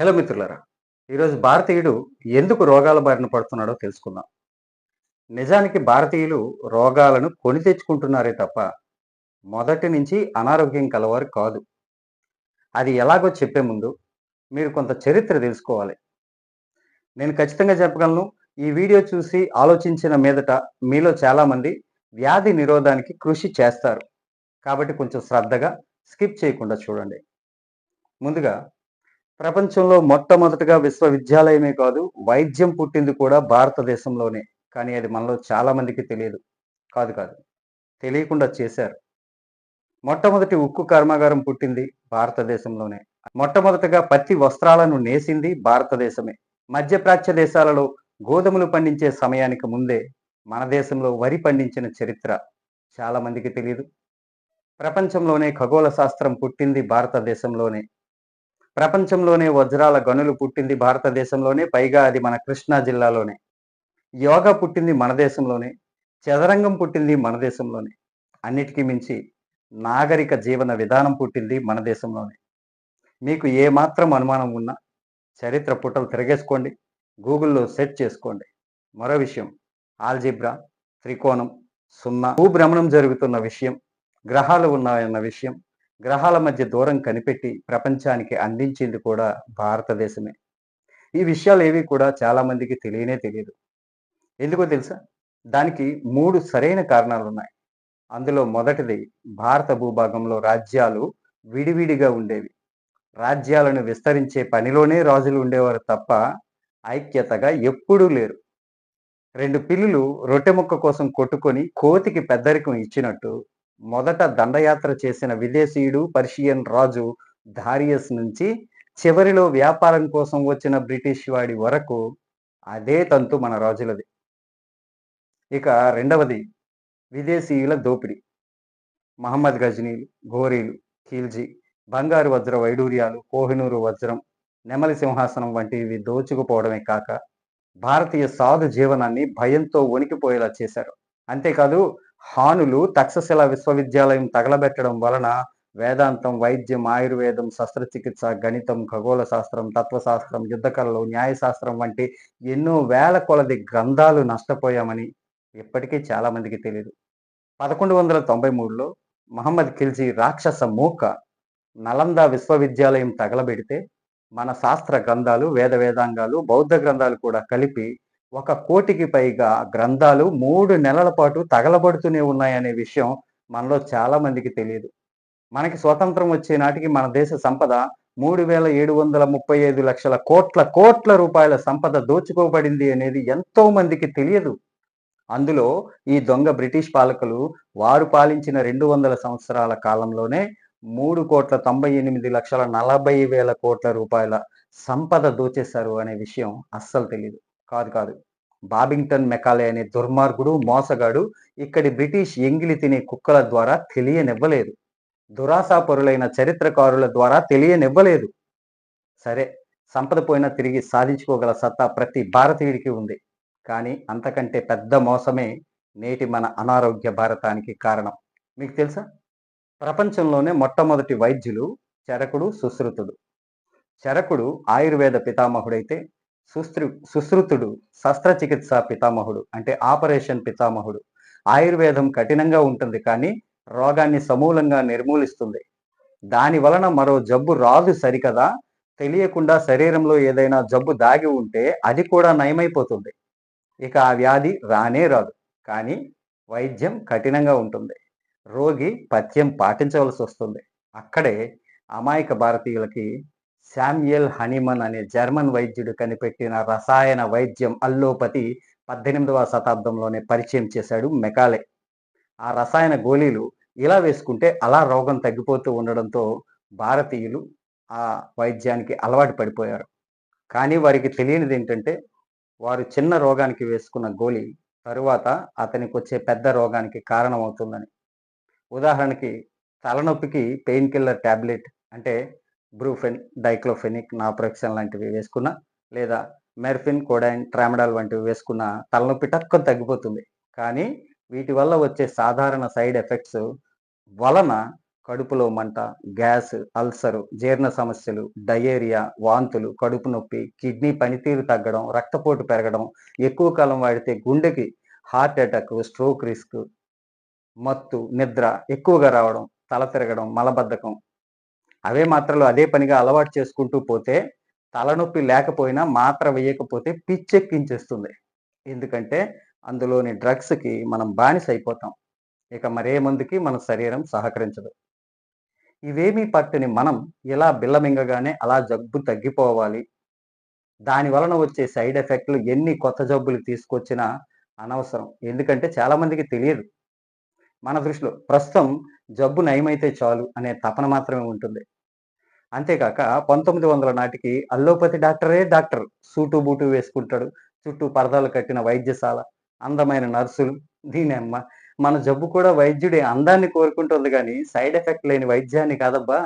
Hello మిత్రులారా ఈరోజు భారతీయుడు ఎందుకు రోగాల బారిన పడుతున్నాడో తెలుసుకుందాం. నిజానికి భారతీయులు రోగాలను కొని తెచ్చుకుంటున్నారే తప్ప మొదటి నుంచి అనారోగ్యం కలవారు కాదు. అది ఎలాగో చెప్పే ముందు మీరు కొంత చరిత్ర తెలుసుకోవాలి. నేను ఖచ్చితంగా చెప్పగలను ఈ వీడియో చూసి ఆలోచించిన మీదట మీలో చాలామంది వ్యాధి నిరోధానికి కృషి చేస్తారు. కాబట్టి కొంచెం శ్రద్ధగా స్కిప్ చేయకుండా చూడండి. ముందుగా ప్రపంచంలో మొట్టమొదటగా విశ్వవిద్యాలయమే కాదు వైద్యం పుట్టింది కూడా భారతదేశంలోనే. కానీ అది మనలో చాలా మందికి తెలియదు. కాదు కాదు. తెలియకుండా చేశారు. మొట్టమొదటి ఉక్కు కర్మాగారం పుట్టింది భారతదేశంలోనే. మొట్టమొదటగా పత్తి వస్త్రాలను నేసింది భారతదేశమే. మధ్యప్రాచ్య దేశాలలో గోధుమలు పండించే సమయానికి ముందే మన దేశంలో వరి పండించిన చరిత్ర చాలా మందికి తెలియదు ప్రపంచంలోనే ఖగోళ శాస్త్రం పుట్టింది భారతదేశంలోనే. ప్రపంచంలోనే వజ్రాల గనులు పుట్టింది భారతదేశంలోనే పైగా అది మన కృష్ణా జిల్లాలోనే. యోగా పుట్టింది మన దేశంలోనే చదరంగం పుట్టింది మన దేశంలోనే. అన్నిటికీ మించి నాగరిక జీవన విధానం పుట్టింది మన దేశంలోనే. మీకు ఏ మాత్రం అనుమానం ఉన్నా చరిత్ర పుటలు తిరగేసుకోండి గూగుల్లో సెర్చ్ చేసుకోండి. మరో విషయం ఆల్జిబ్రా త్రికోణం సున్నా భూభ్రమణం జరుగుతున్న విషయం గ్రహాలు ఉన్నాయన్న విషయం గ్రహాల మధ్య దూరం కనిపెట్టి ప్రపంచానికి అందించింది కూడా భారతదేశమే. ఈ విషయాలు ఏవి కూడా చాలామందికి తెలియనే తెలియదు. ఎందుకో తెలుసా? దానికి మూడు సరైన కారణాలు ఉన్నాయి. అందులో మొదటిది భారత భూభాగంలో రాజ్యాలు విడివిడిగా ఉండేవి. రాజ్యాలను విస్తరించే పనిలోనే రాజులు ఉండేవారు తప్ప ఐక్యతగా ఎప్పుడూ లేరు. రెండు పిల్లులు రొట్టె ముక్క కోసం కొట్టుకొని కోతికి పెద్దరికం ఇచ్చినట్టు మొదట దండయాత్ర చేసిన విదేశీయుడు పర్షియన్ రాజు ధారియస్ నుంచి చివరిలో వ్యాపారం కోసం వచ్చిన బ్రిటిష్ వాడి వరకు అదే తంతు మన రాజులది. ఇక రెండవది విదేశీయుల దోపిడీ. మహమ్మద్ గజనీలు ఘోరీలు ఖీల్జీ బంగారు వజ్ర వైడూర్యాలు కోహినూరు వజ్రం నెమలి సింహాసనం వంటివి దోచుకుపోవడమే కాక భారతీయ సాధు జీవనాన్ని భయంతో వణికిపోయేలా చేశారు. అంతేకాదు హానులు తక్షశిల విశ్వవిద్యాలయం తగలబెట్టడం వలన వేదాంతం వైద్యం ఆయుర్వేదం శస్త్రచికిత్స గణితం ఖగోళ శాస్త్రం తత్వశాస్త్రం యుద్ధకళలు న్యాయశాస్త్రం వంటి ఎన్నో వేల కొలది గ్రంథాలు నష్టపోయామని ఇప్పటికీ చాలా మందికి తెలియదు పదకొండు వందల తొంభై మూడులో మహమ్మద్ ఖిల్జీ రాక్షస మూక నలంద విశ్వవిద్యాలయం తగలబెడితే మన శాస్త్ర గ్రంథాలు వేద వేదాంగాలు బౌద్ధ గ్రంథాలు కూడా కలిపి ఒక కోటికి పైగా గ్రంథాలు మూడు నెలల పాటు తగలబడుతూనే ఉన్నాయనే విషయం మనలో చాలా మందికి తెలియదు. మనకి స్వతంత్రం వచ్చే నాటికి మన దేశ సంపద మూడు వేల ఏడు వందల ముప్పై ఐదు లక్షల కోట్ల కోట్ల రూపాయల సంపద దోచుకోబడింది అనేది ఎంతో మందికి తెలియదు. అందులో ఈ దొంగ బ్రిటిష్ పాలకులు వారు పాలించిన రెండు వందల సంవత్సరాల కాలంలోనే మూడు కోట్ల తొంభై ఎనిమిది లక్షల నలభై వేల కోట్ల రూపాయల సంపద దోచేశారు అనే విషయం అస్సలు తెలియదు కాదు కాదు. బాబింగ్టన్ మెకాలే అనే దుర్మార్గుడు మోసగాడు ఇక్కడి బ్రిటిష్ ఎంగిలి తినే కుక్కల ద్వారా తెలియనివ్వలేదు. దురాశాపరులైన చరిత్రకారుల ద్వారా తెలియనివ్వలేదు. సరే సంపద పోయినా తిరిగి సాధించుకోగల సత్తా ప్రతి భారతీయుడికి ఉంది. కానీ అంతకంటే పెద్ద మోసమే నేటి మన అనారోగ్య భారతానికి కారణం. మీకు తెలుసా? ప్రపంచంలోనే మొట్టమొదటి వైద్యులు చరకుడు సుశ్రుతుడు. చరకుడు ఆయుర్వేద పితామహుడైతే సుశ్రు సుశ్రుతుడు శస్త్రచికిత్స పితామహుడు అంటే ఆపరేషన్ పితామహుడు. ఆయుర్వేదం కఠినంగా ఉంటుంది కానీ రోగాన్ని సమూలంగా నిర్మూలిస్తుంది. దాని వలన మరో జబ్బు రాదు సరికదా? తెలియకుండా శరీరంలో ఏదైనా జబ్బు దాగి ఉంటే అది కూడా నయమైపోతుంది. ఇక ఆ వ్యాధి రానే రాదు. కానీ వైద్యం కఠినంగా ఉంటుంది. రోగి పథ్యం పాటించవలసి వస్తుంది. అక్కడే అమాయక భారతీయులకి శామ్యుయల్ హనీమన్ అనే జర్మన్ వైద్యుడు కనిపెట్టిన రసాయన వైద్యం అల్లోపతి పద్దెనిమిదవ శతాబ్దంలోనే పరిచయం చేశాడు మెకాలే. ఆ రసాయన గోళీలు ఇలా వేసుకుంటే అలా రోగం తగ్గిపోతూ ఉండడంతో భారతీయులు ఆ వైద్యానికి అలవాటు పడిపోయారు. కానీ వారికి తెలియనిది ఏంటంటే వారు చిన్న రోగానికి వేసుకున్న గోళీ తరువాత అతనికి వచ్చే పెద్ద రోగానికి కారణమవుతుందని. ఉదాహరణకి తలనొప్పికి పెయిన్ కిల్లర్ ట్యాబ్లెట్ అంటే బ్రూఫెన్ డైక్లోఫెనిక్ నాప్రెక్షన్ లాంటివి వేసుకున్నా లేదా మెర్ఫిన్ కోడైన్ ట్రామడాల్ వంటివి వేసుకున్న తలనొప్పి టక్కున తగ్గిపోతుంది. కానీ వీటి వల్ల వచ్చే సాధారణ సైడ్ ఎఫెక్ట్స్ వలన కడుపులో మంట గ్యాస్ అల్సరు జీర్ణ సమస్యలు డయేరియా వాంతులు కడుపు నొప్పి కిడ్నీ పనితీరు తగ్గడం రక్తపోటు పెరగడం ఎక్కువ కాలం వాడితే గుండెకి హార్ట్ అటాక్ స్ట్రోక్ రిస్క్ మత్తు నిద్ర ఎక్కువగా రావడం తల తిరగడం మలబద్ధకం అవే మాత్రలు అదే పనిగా అలవాటు చేసుకుంటూ పోతే తలనొప్పి లేకపోయినా మాత్ర వేయకపోతే పిచ్చెక్కించేస్తుంది. ఎందుకంటే అందులోని డ్రగ్స్కి మనం బానిస అయిపోతాం ఇక మరే మందుకి మన శరీరం సహకరించదు. ఇవేమీ పట్టని మనం ఇలా బిల్లమింగగానే అలా జబ్బు తగ్గిపోవాలి. దాని వలన వచ్చే సైడ్ ఎఫెక్ట్లు ఎన్ని కొత్త జబ్బులు తీసుకొచ్చినా అనవసరం. ఎందుకంటే చాలామందికి తెలియదు. మన దృష్టిలో ప్రస్తుతం జబ్బు నయమైతే చాలు అనే తపన మాత్రమే ఉంటుంది. అంతేకాక పంతొమ్మిది వందల నాటికి అల్లోపతి డాక్టరే డాక్టర్. సూటు బూటు వేసుకుంటాడు. చుట్టూ పరదాలు కట్టిన వైద్యశాల అందమైన నర్సులు. దీనమ్మ మన జబ్బు కూడా వైద్యుడి అందాన్ని కోరుకుంటుంది కానీ సైడ్ ఎఫెక్ట్ లేని వైద్యాన్ని కాదబ్బా.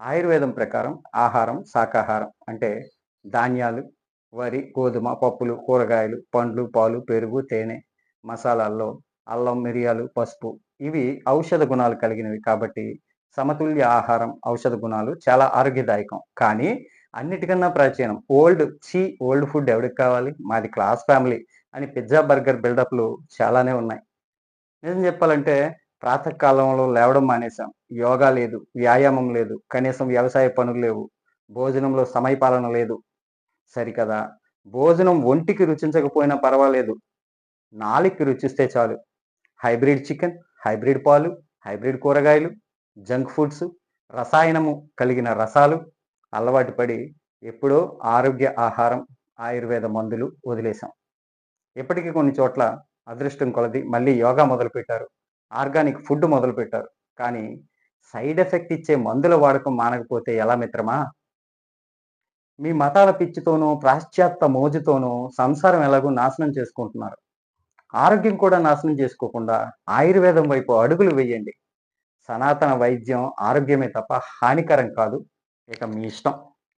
ఆయుర్వేదం ప్రకారం ఆహారం శాకాహారం అంటే ధాన్యాలు వరి గోధుమ పప్పులు కూరగాయలు పండ్లు పాలు పెరుగు తేనె మసాలాల్లో అల్లం మిరియాలు పసుపు ఇవి ఔషధ గుణాలు కలిగినవి కాబట్టి సమతుల్య ఆహారం ఔషధ గుణాలు చాలా ఆరోగ్యదాయకం. కానీ అన్నిటికన్నా ప్రాచీనం ఓల్డ్ చీ ఓల్డ్ ఫుడ్ ఎవరికి కావాలి? మాది క్లాస్ ఫ్యామిలీ అని పిజ్జా బర్గర్ బిల్డప్లు చాలానే ఉన్నాయి. నిజం చెప్పాలంటే ప్రాతకాలంలో లేవడం మానేశాం. యోగా లేదు వ్యాయామం లేదు కనీసం వ్యవసాయ పనులు లేవు భోజనంలో సమయపాలన లేదు. సరికదా? భోజనం ఒంటికి రుచించకపోయినా పర్వాలేదు. నాలుగుకి రుచిస్తే చాలు. హైబ్రిడ్ చికెన్ హైబ్రిడ్ పాలు హైబ్రిడ్ కూరగాయలు జంక్ ఫుడ్స్ రసాయనము కలిగిన రసాలు అలవాటు పడి ఎప్పుడో ఆరోగ్య ఆహారం ఆయుర్వేద మందులు వదిలేశాం. ఇప్పటికీ కొన్ని చోట్ల అదృష్టం కొలది మళ్ళీ యోగా మొదలుపెట్టారు. ఆర్గానిక్ ఫుడ్ మొదలుపెట్టారు. కానీ సైడ్ ఎఫెక్ట్ ఇచ్చే మందుల వాడకం మానకపోతే ఎలా మిత్రమా? మీ మతాల పిచ్చితోనూ పాశ్చాత్య మోజుతోనూ సంసారం ఎలాగో నాశనం చేసుకుంటున్నారు. ఆరోగ్యం కూడా నాశనం చేసుకోకుండా ఆయుర్వేదం వైపు అడుగులు వేయండి. సనాతన వైద్యం ఆరోగ్యమే తప్ప హానికరం కాదు. ఇక మీ ఇష్టం.